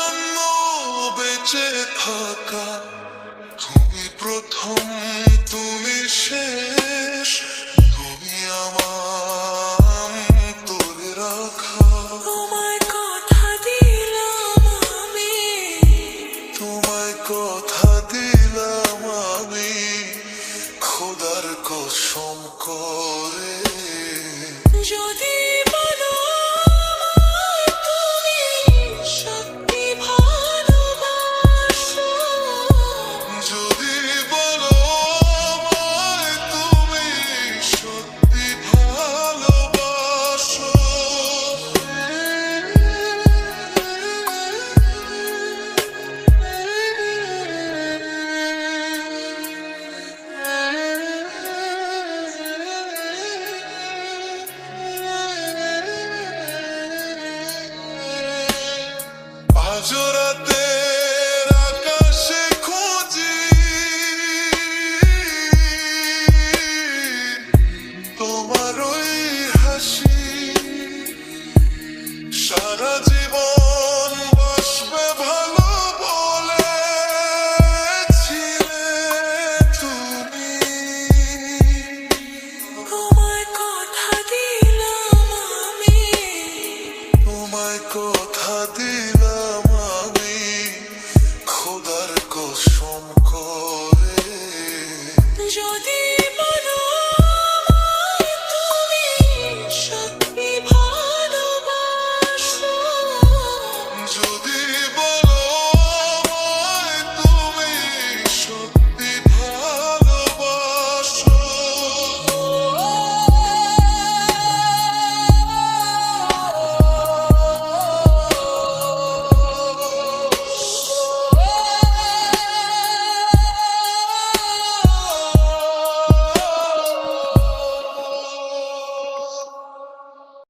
জন্য বেঁচে থাকা। তুমি প্রথম তুমি শেষ। তুমি আমার তোরে রাখা। তোমায় কথা দিলাম আমি। তোমায় কথা দিলাম আমি। খোদার কসম করে। যদি খোদার কসম করে যদি